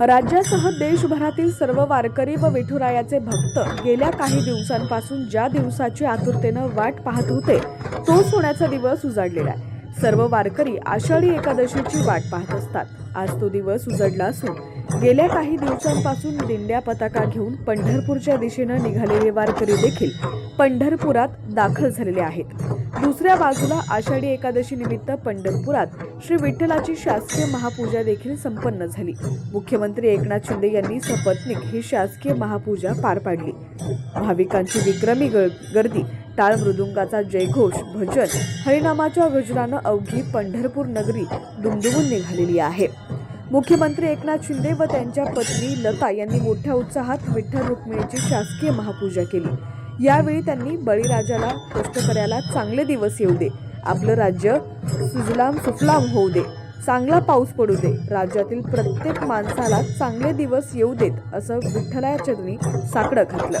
राज्यासह देशभरातील सर्व वारकरी व विठुरायाचे भक्त गेल्या काही दिवसांपासून ज्या दिवसाची आतुरतेनं वाट पाहत होते तोच होण्याचा दिवस उजाडलेला आहे. सर्व वारकरी आषाढी एकादशीची वाट पाहत असतात. आज तो दिवस उजडला असून गेल्या काही दिवसांपासून दिंड्या पताका घेऊन पंढरपूरच्या दिशेनं निघालेले वारकरी देखील पंढरपुरात दाखल झालेले आहेत. दुसऱ्या बाजूला आषाढी एकादशी निमित्त पंढरपुरात श्री विठ्ठलाची शासकीय महापूजा देखील संपन्न झाली. मुख्यमंत्री एकनाथ शिंदे यांनी सपत्निक ही शासकीय महापूजा पार पाडली. भाविकांची विक्रमी गर्दी टाळ मृदुंगाचा जयघोष भजन हरिनामाच्या गजरानं अवघी पंढरपूर नगरी दुमदुमून निघालेली आहे. मुख्यमंत्री एकनाथ शिंदे व त्यांच्या पत्नी लता यांनी मोठ्या उत्साहात विठ्ठल रुक्मिणीची शासकीय महापूजा केली. यावेळी त्यांनी बळीराजाला कष्टकऱ्याला चांगले दिवस येऊ दे. आपलं राज्य सुजलाम सुफलाम होऊ दे. चांगला पाऊस पडू दे. राज्यातील प्रत्येक माणसाला चांगले दिवस येऊ देत असं विठ्ठलाया चरणी साकडं घातलं.